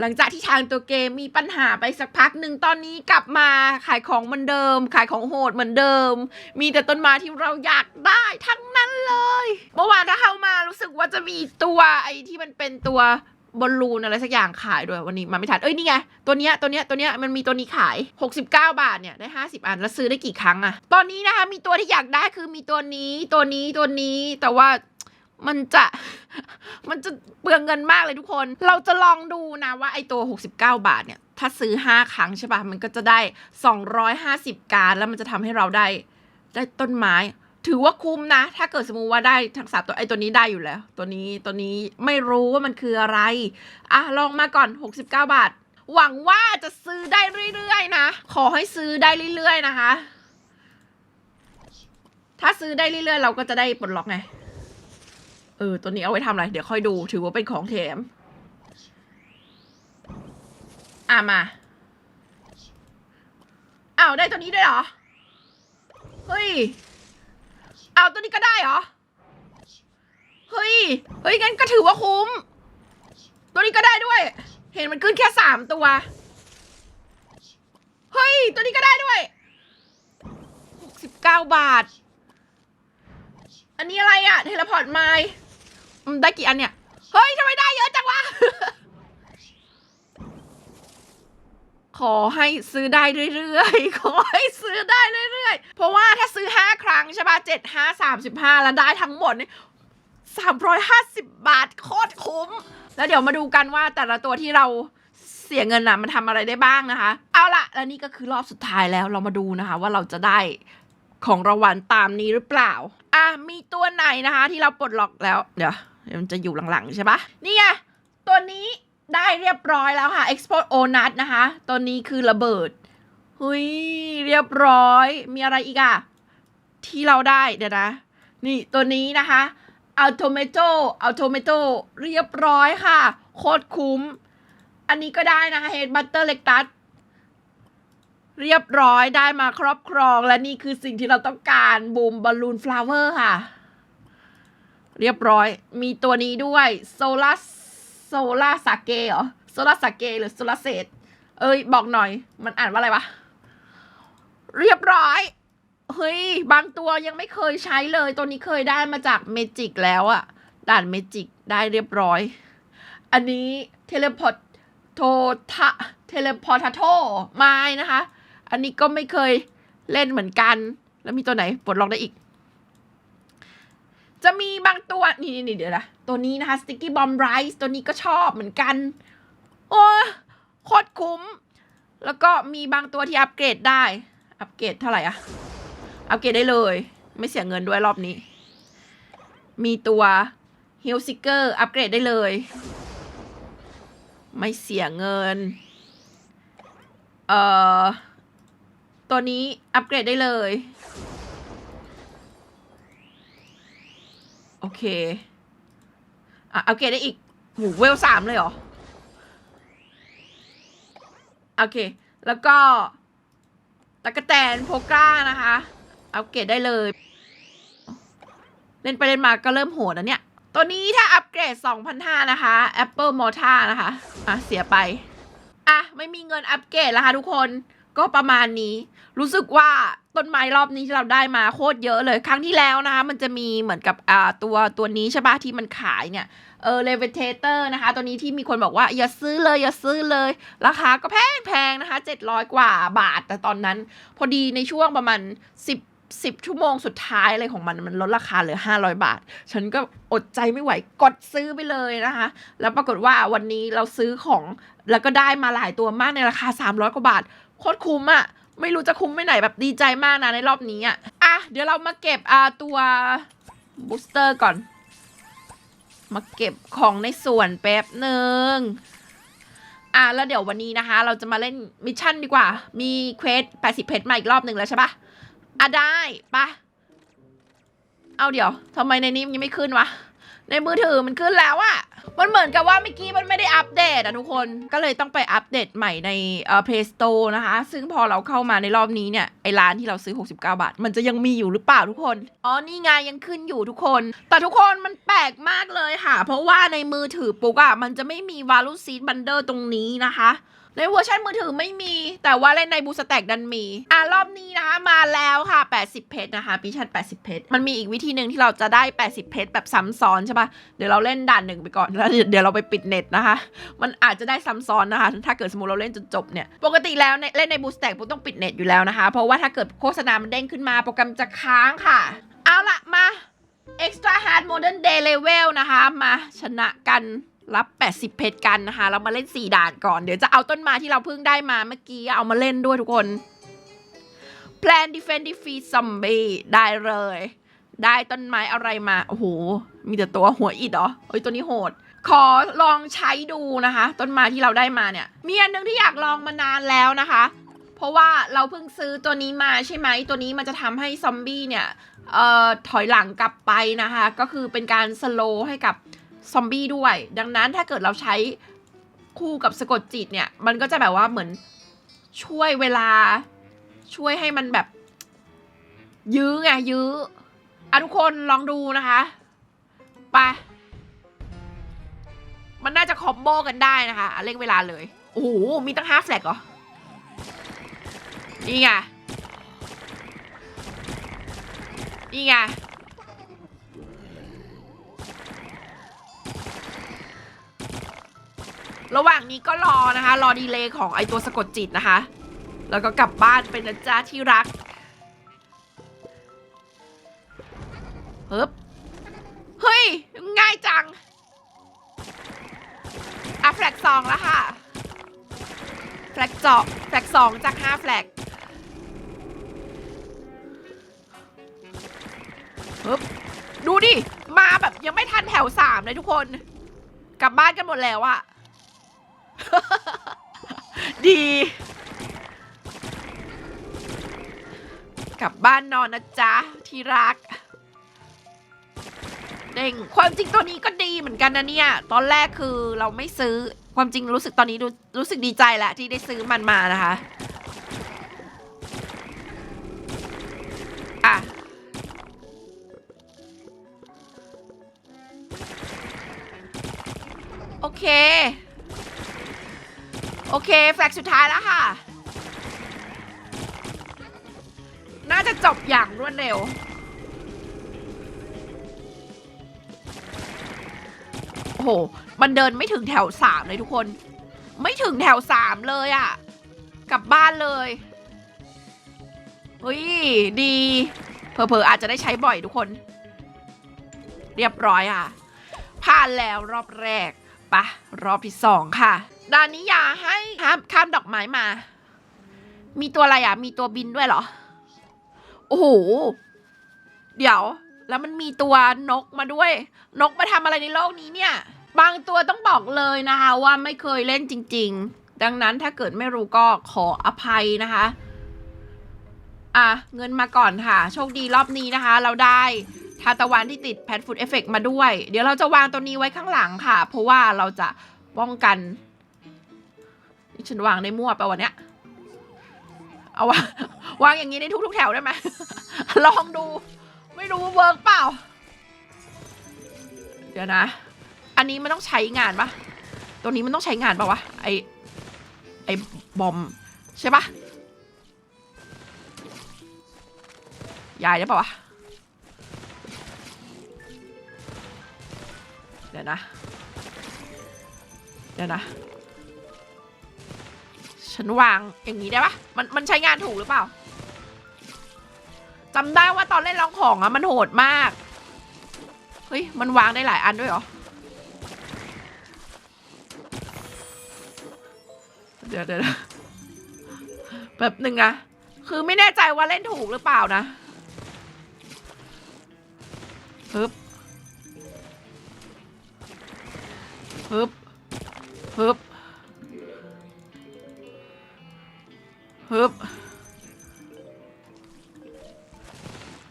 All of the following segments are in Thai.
หลังจากที่ทางตัวเกมมีปัญหาไปสักพักหนึ่งตอนนี้กลับมาขายของเหมือนเดิม ขายของโหดเหมือนเดิม มีแต่ต้นไม้ที่เราอยากได้ทั้งนั้นเลย เมื่อวานถ้าเข้ามารู้สึกว่าจะมีตัวไอ้ที่มันเป็นตัวบอลลูนอะไรสักอย่างขายด้วยวันนี้มาไม่ทัน เอ้ยนี่ไงตัวเนี้ยตัวเนี้ยตัวเนี้ยมันมีตัวนี้ขาย 69 บาทเนี่ยได้ 50 อันแล้วซื้อได้กี่ครั้งอะตอนนี้นะคะมีตัวที่อยากได้คือมีตัวนี้ตัวนี้ตัวนี้แต่ว่า มันจะมันจะเปลืองเงินมากเลยทุกคน เราจะลองดูนะว่าไอตัว 69 บาทเนี่ย ถ้าซื้อ 5 ครั้งใช่ปะมันก็จะได้ 250 การแล้วมันจะทำให้เราได้ได้ต้นไม้ ถือว่าคุ้มนะ ถ้าเกิดสมมติว่าได้ทั้งสามตัวไอตัวนี้ได้อยู่แล้ว ตัวนี้ตัวนี้ไม่รู้ว่ามันคืออะไร อะ ลองมาก่อน 69 บาท หวังว่าจะซื้อได้เรื่อยๆนะ ขอให้ซื้อได้เรื่อยๆนะคะ ถ้าซื้อได้เรื่อยๆ เราก็จะได้ปลดล็อกไง เออ ตัวนี้เอาไว้ทำอะไร เดี๋ยวค่อยดู ถือว่าเป็นของแถม อะมา อ้าว ได้ตัวนี้ด้วยเหรอ เฮ้ย อ้าว ตัวนี้ก็ได้เหรอ เฮ้ย เฮ้ย งั้นก็ถือว่าคุ้ม ตัวนี้ก็ได้ด้วย เห็นมันขึ้นแค่สามตัว เฮ้ย ตัวนี้ก็ได้ด้วยหกสิบเก้าบาทอันนี้อะไรอะเทเลพอร์ตไมล์ อืมได้กี่อันเนี่ย เฮ้ยทำไมได้เยอะจังวะ ขอให้ซื้อได้เรื่อยๆ ขอให้ซื้อได้เรื่อยๆ เพราะว่าถ้าซื้อห้าครั้งใช่ป่ะเจ็ดห้าสามสิบห้าแล้วได้ทั้งหมดนี่สามร้อยห้าสิบบาทโคตรคุ้ม แล้วเดี๋ยวมาดูกันว่าแต่ละตัวที่เราเสียเงินน่ะมันทำอะไรได้บ้างนะคะ เอาละและนี่ก็คือรอบสุดท้ายแล้วเรามาดูนะคะ ว่าเราจะได้ของรางวัลตามนี้หรือเปล่า อะมีตัวไหนนะคะ ที่เราปลดล็อกแล้ว เดี๋ยวเดี๋ยว มันจะอยู่หลังๆใช่ปะนี่ไงตัวนี้ได้เรียบร้อยแล้วค่ะ Export o n u t นะคะ ตัวนี้คือระเบิดเฮ้ยเรียบร้อย มีอะไรอีกอะที่เราได้เดี๋ยวนะ นี่ตัวนี้นะคะอัลโทเมโตอัลโทเมโตเรียบร้อยค่ะ โคตรคุ้ม อันนี้ก็ได้นะคะเฮดบัตเตอร์เล็กตัสเรียบร้อยได้มาครอบครองและนี่คือสิ่งที่เราต้องการบูมบอลลูนฟลาเวอร์ค่ะ เรียบร้อย มีตัวนี้ด้วยโซลาโซลาสาเกเหรอโซลาสาเกหรือโซลาเซตเอ้ย บอกหน่อย มันอ่านว่าอะไรวะ เรียบร้อย เฮ้ย บางตัวยังไม่เคยใช้เลย ตัวนี้เคยได้มาจากเมจิกแล้วอะด่านเมจิกได้เรียบร้อย อันนี้เทเลพอร์ตโททะเทเลพอร์ตโทไม้นะคะ อันนี้ก็ไม่เคยเล่นเหมือนกัน แล้วมีตัวไหนปลดล็อกได้อีก จะมีบางตัวนี่นี่เดี๋ยวนะตัวนี้นะคะ Sticky Bomb Rice ตัวนี้ก็ชอบเหมือนกัน โอ้โคตรคุ้ม แล้วก็มีบางตัวที่อัปเกรดได้ อัปเกรดเท่าไหร่อะอัปเกรดได้เลย ไม่เสียเงินด้วยรอบนี้ มีตัว h e a l Seeker อัปเกรดได้เลย ไม่เสียเงิน เอ่อ ตัวนี้อัปเกรดได้เลย โอ เค อะอัปเกรดได้อีกหมูเวลสามเลยเหรอ โอเค แล้วก็ตะกะแตนโพก้านะคะอัปเกรดได้เลย เล่นไปเล่นมาก็เริ่มโหดแล้วเนี่ย ตัวนี้ถ้าอัปเกรด2,500นะคะ Apple m o t a นะคะ อะ เสียไป อะ ไม่มีเงินอัปเกรดแล้วค่ะทุกคน ก็ประมาณนี้ รู้สึกว่าต้นไม้รอบนี้ที่เราได้มาโคตรเยอะเลย ครั้งที่แล้วนะคะ มันจะมีเหมือนกับอ่าตัวตัวนี้ใช่ปะที่มันขายเนี่ยเออ levitator นะคะ ตัวนี้ที่มีคนบอกว่าอย่าซื้อเลยอย่าซื้อเลย ราคาก็แพงแพงนะคะ 700 กว่าบาท แต่ตอนนั้น พอดีในช่วงประมาณ 10 10 ชั่วโมงสุดท้ายอะไรของมันมันลดราคาเหลือ 500 บาท ฉันก็อดใจไม่ไหวกดซื้อไปเลยนะคะ แล้วปรากฏว่าวันนี้เราซื้อของแล้วก็ได้มาหลายตัวมากในราคา 300 กว่าบาท คตรคุ้มอะไม่รู้จะคุ้มไปไหนแบบดีใจมากนะในรอบนี้อะอะเดี๋ยวเรามาเก็บอ่าตัวบูสเตอร์ก่อน มาเก็บของในส่วนแป๊บหนึ่งอะแล้วเดี๋ยววันนี้นะคะ เราจะมาเล่นมิชชั่นดีกว่า มีเควส80เพชรมาอีกรอบหนึ่งแล้วใช่ปะอะได้ปะเอาเดี๋ยวทำไมในนี้มันยังไม่ขึ้นวะ ในมือถือมันขึ้นแล้วอะ มันเหมือนกับว่าเมื่อกี้มันไม่ได้อัปเดตอะทุกคน ก็เลยต้องไปอัปเดตใหม่ในเอ่อ Play Store นะคะ ซึ่งพอเราเข้ามาในรอบนี้เนี่ย ไอร้านที่เราซื้อ 69 บาท มันจะยังมีอยู่หรือเปล่าทุกคน อ๋อ นี่ไงยังขึ้นอยู่ทุกคน แต่ทุกคนมันแปลกมากเลยค่ะ เพราะว่าในมือถือปุ๊กอะมันจะไม่มี Value Seed Bundle ตรงนี้นะคะ ในเวอร์ชันมือถือไม่มี แต่ว่าเล่นในบูสแต็กดันมี อะรอบนี้นะคะมาแล้วค่ะ 80 เพชรนะคะพิชัน80 เพชรมันมีอีกวิธีหนึ่งที่เราจะได้ 80 เพชรแบบซ้ำซ้อนใช่ปะเดี๋ยวเราเล่นด่านหนึ่งไปก่อนแล้วเดี๋ยวเราไปปิดเน็ตนะคะ มันอาจจะได้ซ้ำซ้อนนะคะ ถ้าเกิดสมมติเราเล่นจนจบเนี่ยปกติแล้วในเล่นในบูสแต็กปุ๊บต้องปิดเน็ตอยู่แล้วนะคะ เพราะว่าถ้าเกิดโฆษณามันเด้งขึ้นมาโปรแกรมจะค้างค่ะ เอาละมา Extra Hard Modern Day Level นะคะมาชนะกัน รับ 80 เพชรกันนะคะ เรามาเล่น 4 ด่านก่อน เดี๋ยวจะเอาต้นไม้ที่เราเพิ่งได้มาเมื่อกี้เอามาเล่นด้วยทุกคน Plan Defend Defeat Zombie ได้เลย ได้ต้นไม้อะไรมา โอ้โห มีแต่ตัวหัวอิดเหรอเอ้ย ตัวนี้โหด ขอลองใช้ดูนะคะ ต้นไม้ที่เราได้มาเนี่ย มีอันหนึงที่อยากลองมานานแล้วนะคะ เพราะว่าเราเพิ่งซื้อตัวนี้มาใช่ไหม ตัวนี้มันจะทำให้ซอมบี้เนี่ย เอ่อ ถอยหลังกลับไปนะคะ ก็คือเป็นการสโลให้กับ ซอมบี้ด้วย ดังนั้นถ้าเกิดเราใช้คู่กับสะกดจิตเนี่ย มันก็จะแบบว่าเหมือนช่วยเวลาช่วยให้มันแบบ ยื้อไงยื้ออะทุกคนลองดูนะคะไปมันน่าจะคอมโบกันได้นะคะอะเร่งเวลาเลย โอ้โห มีตั้งห้าแฟลกเหรอ นี่ไง นี่ไง ระหว่างนี้ก็รอนะคะ รอดีเลย์ของไอตัวสะกดจิตนะคะ แล้วก็กลับบ้านเป็นนะจ๊ะที่รักเฮ้บเฮ้ย ง่ายจังอะแฟลกสองแล้วค่ะ แฟลกเจาะแฟลกสองจากห้าแฟลกเฮ้บดูดิ มาแบบยังไม่ทันแถวสามเลยทุกคน กลับบ้านกันหมดแล้วอะ ดี กลับบ้านนอนนะจ๊ะ ที่รัก เด้งความจริงตัวนี้ก็ดีเหมือนกันนะเนี่ย ตอนแรกคือเราไม่ซื้อ ความจริงรู้สึกตอนนี้รู้รู้สึกดีใจแหละที่ได้ซื้อมันมานะคะ อะโอเค โอเค แฟลกสุดท้ายแล้วค่ะ น่าจะจบอย่างรวดเร็ว โอ้โห มันเดินไม่ถึงแถวสามเลยทุกคน ไม่ถึงแถวสามเลยอะ่ะ กลับบ้านเลยเฮ้ย ดี เพอเพอๆอาจจะได้ใช้บ่อยทุกคน เรียบร้อยอะ ผ่านแล้วรอบแรกปะรอบที่สองค่ะ ดานนี้อย่าให้ข้ามข้ามดอกไม้มา มีตัวอะไรอะ มีตัวบินด้วยเหรอ โอ้โห เดี๋ยว แล้วมันมีตัวนกมาด้วย นกมาทำอะไรในโลกนี้เนี่ย บางตัวต้องบอกเลยนะคะว่าไม่เคยเล่นจริง ๆ ดังนั้นถ้าเกิดไม่รู้ก็ขออภัยนะคะ อะ เงินมาก่อนค่ะ โชคดีรอบนี้นะคะ เราได้ทานตะวันที่ติดแพดฟูดเอฟเฟกมาด้วย เดี๋ยวเราจะวางตัวนี้ไว้ข้างหลังค่ะ เพราะว่าเราจะป้องกัน ฉันวางในมั่วไปวันเนี้ย เอาวางวางอย่างนี้ในทุกๆแถวได้ไหม ลองดู ไม่รู้เวิร์กเปล่า เดี๋ยวนะ อันนี้มันต้องใช้งานปะตัวนี้มันต้องใช้งานปะวะ ไอไอบอมใช่ปะยายได้ปะวะ เดี๋ยวนะ เดี๋ยวนะ ฉันวางอย่างนี้ได้ปะมันมันใช้งานถูกหรือเปล่าจำได้ว่าตอนเล่นลองของอะมันโหดมาก เฮ้ย มันวางได้หลายอันด้วยเหรอ เดี๋ยวเดี๋ยวแบบหนึ่งอะคือไม่แน่ใจว่าเล่นถูกหรือเปล่านะฮึบฮึบฮึบ ฮึบ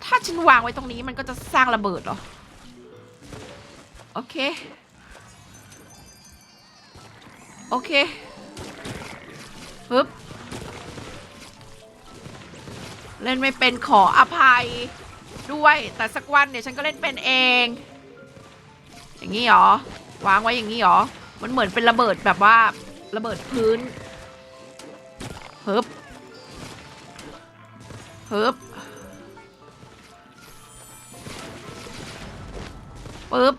ถ้าฉันวางไว้ตรงนี้มันก็จะสร้างระเบิดเหรอ โอเค โอเคปึ๊บเล่นไม่เป็นขออภัยด้วย แต่สักวันเดี๋ยวฉันก็เล่นเป็นเอง อย่างนี้หรอ วางไว้อย่างนี้หรอ มันเหมือนเป็นระเบิดแบบว่าระเบิดพื้นฮึบ ฮึบปึ๊บ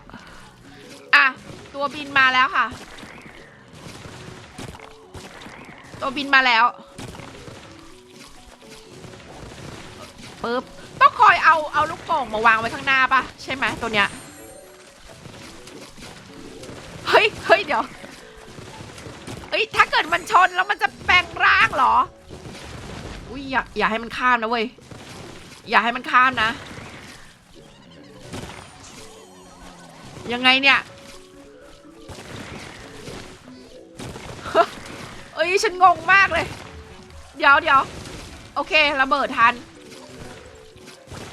อะ ตัวบินมาแล้วค่ะ ตัวบินมาแล้วปึ๊บต้องคอยเอาเอาลูกโป่งมาวางไว้ข้างหน้าปะใช่ไหมตัวเนี้ยเฮ้ยเฮ้ยเดี๋ยวเฮ้ยถ้าเกิดมันชนแล้วมันจะแปลงร่างเหรอ อุ้ยอย่าอย่าให้มันข้ามนะเว้ย อย่าให้มันข้ามนะ ยังไงเนี่ยเอ้ยฉันงงมากเลย เดี๋ยวเดี๋ยวโอเคระเบิดทัน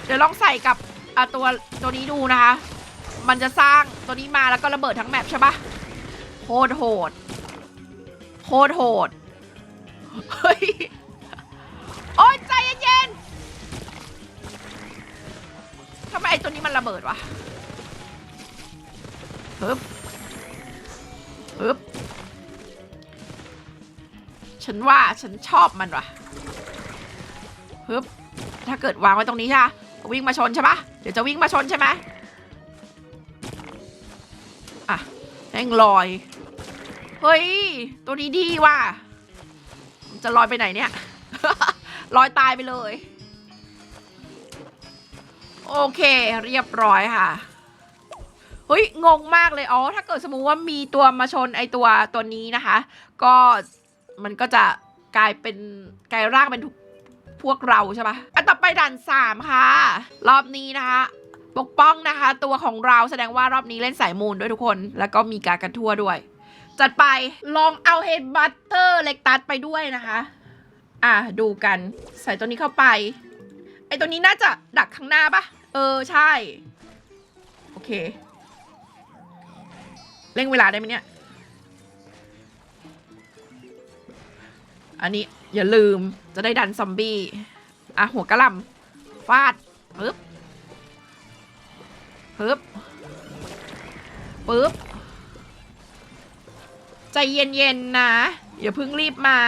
เดี๋ยวลองใส่กับอะตัวตัวนี้ดูนะคะ มันจะสร้างตัวนี้มาแล้วก็ระเบิดทั้งแมปใช่ปะโคตรโหดโคตรโหดเฮ้ย นทำไมไอ้ตัวนี้มันระเบิดวะฮึบฮึบฉันว่าฉันชอบมันวะฮึบถ้าเกิดวางไว้ตรงนี้ใช่ปะวิ่งมาชนใช่ปะเดี๋ยวจะวิ่งมาชนใช่ไหมอะแม่งลอย เฮ้ย ตัวนี้ดีว่ะ จะลอยไปไหนเนี่ย ลอยตายไปเลย โอเค เรียบร้อยค่ะเฮ้ยงงมากเลยอ๋อถ้าเกิดสมมุติว่ามีตัวมาชนไอตัวตัวนี้นะคะ ก็มันก็จะกลายเป็นกลายร่างเป็นทุกพวกเราใช่ปะอันต่อไปด่านสามค่ะ รอบนี้นะคะปกป้องนะคะ ตัวของเราแสดงว่ารอบนี้เล่นสายมูลด้วยทุกคน แล้วก็มีการกันทั่วด้วย จัดไปลองเอาเฮดบัตเตอร์เล็กตัดไปด้วยนะคะ อะดูกัน ใส่ตัวนี้เข้าไป ไอตัวนี้น่าจะดักข้างหน้าปะเออใช่ โอเค เร่งเวลาได้ไหมเนี่ย อันนี้อย่าลืมจะได้ดันซอมบี้ อะ หัวกระลำฟาดปึ๊บปึ๊บปึ๊บ ใจเย็นๆนะ อย่าเพิ่งรีบมา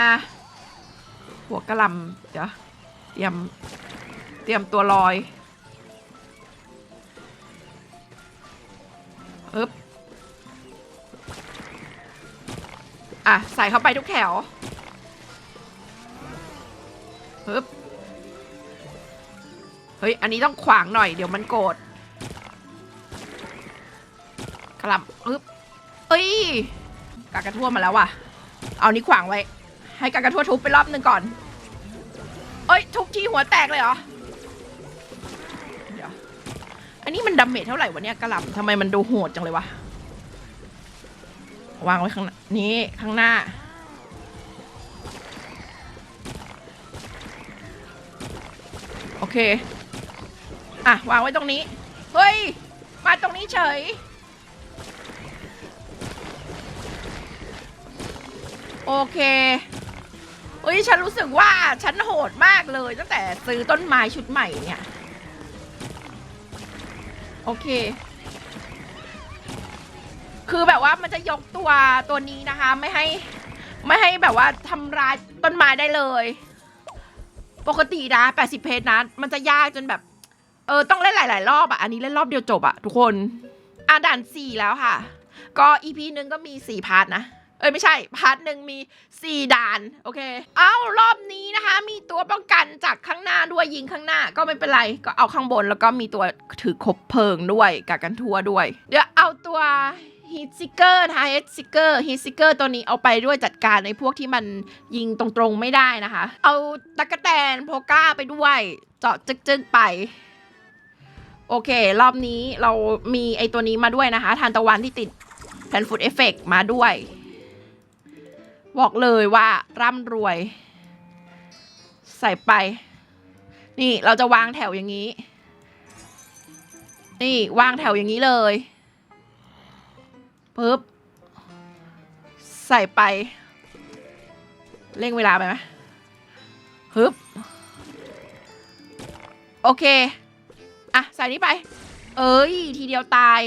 หัวกระลำเดี๋ยวเตรียมเตรียมตัวลอยปึ๊บอะ ใส่เข้าไปทุกแถวปึ๊บเฮ้ย อันนี้ต้องขวางหน่อย เดี๋ยวมันโกรธกระลำปึ๊บเอ้ยกากระทั่วมาแล้วว่ะ เอานี้ขวางไว้ ให้กากระทั่วทุบไปรอบหนึ่งก่อน ทุบที่หัวแตกเลยเหรอ เดี๋ยว อันนี้มันดาเมจเท่าไหร่วะเนี่ยกระหลำทำไมมันดูโหดจังเลยวะ วางไว้ข้างนี้ข้างหน้า โอเค อะ วางไว้ตรงนี้ เฮ้ย มาตรงนี้เฉย โอเค เฮ้ยฉันรู้สึกว่าฉันโหดมากเลย ตั้งแต่ซื้อต้นไม้ชุดใหม่เนี่ย โอเค คือแบบว่ามันจะยกตัวตัวนี้นะคะ ไม่ให้ ไม่ให้แบบว่าทำร้ายต้นไม้ได้เลย ปกตินะ80 เพจนะ มันจะยากจนแบบ เออ ต้องเล่นหลาย ๆ รอบอะอันนี้เล่นรอบเดียวจบอะทุกคน อะด่านสี่แล้วค่ะ ก็อีพีหนึ่งก็มีสี่พาร์ทนะ เอ้ยไม่ใช่พาร์ทหนึ่งมีสี่ด่าน โอเค เอ้ารอบนี้นะคะ มีตัวป้องกันจากข้างหน้าด้วยยิงข้างหน้าก็ไม่เป็นไร ก็เอาข้างบนแล้วก็มีตัวถือคบเพลิงด้วยกักกันทั่วด้วย เดี๋ยวเอาตัวฮีทซิกเกอร์นะคะฮีทซิกเกอร์ฮีทซิกเกอร์ตัวนี้เอาไปด้วยจัดการในพวกที่มันยิงตรงๆไม่ได้นะคะ เอาตะกะแตนโพก้าไปด้วย เจาะจึ๊กๆไปโอเค รอบนี้เรามีไอตัวนี้มาด้วยนะคะ ทานตะวันที่ติดแผ่นฟุตเอฟเฟกมาด้วย บอกเลยว่าร่ำรวย ใส่ไป นี่เราจะวางแถวอย่างนี้ นี่วางแถวอย่างนี้เลยปึ๊บใส่ไป เร่งเวลาไปไหมฮึบโอเค อะ ใส่นี้ไป เอ้ย ทีเดียวตาย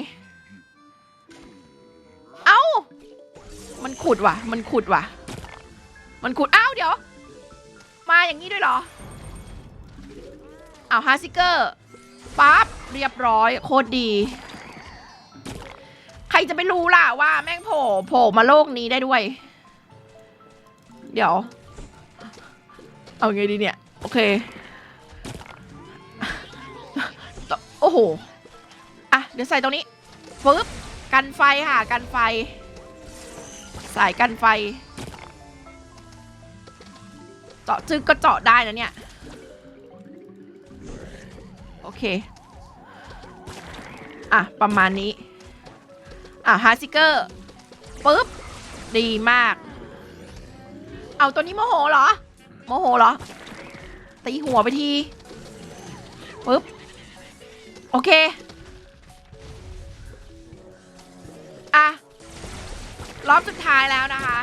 เอ้า มันขุดว่ะ มันขุดว่ะ มันขุดอ้าวเดี๋ยว มาอย่างนี้ด้วยเหรออาฮาซิเกอร์ปั๊บเรียบร้อยโคตรดี ใครจะไปรู้ล่ะว่าแม่งโผล่โผล่มาโลกนี้ได้ด้วย เดี๋ยว เอาไงดีเนี่ย โอเค โอ้โห อะ เดี๋ยวใส่ตรงนี้ปึ๊บกันไฟค่ะ กันไฟ สายกันไฟ เจาะจึกก็เจาะได้นะเนี่ย โอเค อะ ประมาณนี้ อะฮาร์ซิเกอร์ปึ๊บ ดีมาก เอาตัวนี้โมโหเหรอ โมโหเหรอ ตีหัวไปทีปึ๊บ โอเค อะ รอบสุดท้ายแล้วนะคะ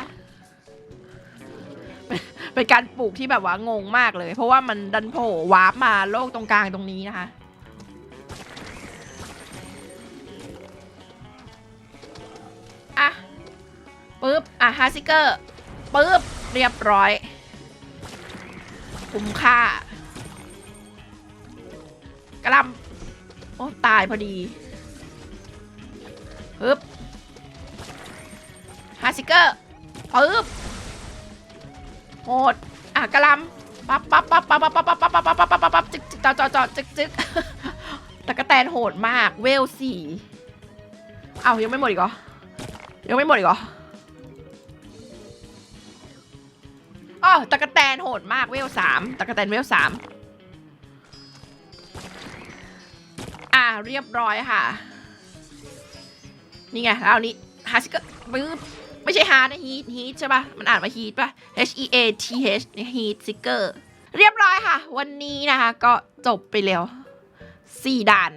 เป็นการปลูกที่แบบว่างงมากเลย เพราะว่ามันดันโผล่วาร์ปมาโลกตรงกลางตรงนี้นะคะ อะปึ๊บ อะฮาซิเกอร์ปึ๊บ เรียบร้อย คุ้มค่ากระลำโอ้ตายพอดีปึ๊บฮาซิเกอร์ปึ๊บ โหดอะกระลำปั๊บปั๊บปั๊บปั๊บปั๊บปั๊บปั๊บปั๊บปั๊บปั๊บปั๊บปั๊บจึ๊กจึ๊กจอจอจอจึ๊กจึ๊กตะกะแตนโหดมากเวลสี่เอายังไม่หมดอีกเหรอยังไม่หมดอีกเหรออ๋อตะกะแตนโหดมากเวลสามตะกะแตนเวลสามอ่าเรียบร้อยค่ะ นี่ไงแล้วนี้ฮาร์ซิก็ปึ๊บ ไม่ใช่ฮาร์ดนะฮีทฮีทใช่ปะมันอ่านว่าฮีทปะ H E A T H ฮีทซิกเกอร์เรียบร้อยค่ะ วันนี้นะคะ ก็จบไปแล้วสี่ด่าน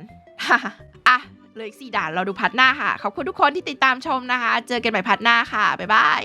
อะเหลยสี่ด่านเราดูพัดหน้าค่ะ ขอบคุณทุกคนที่ติดตามชมนะคะ เจอกันใหม่พัดหน้าค่ะ บ๊ายบาย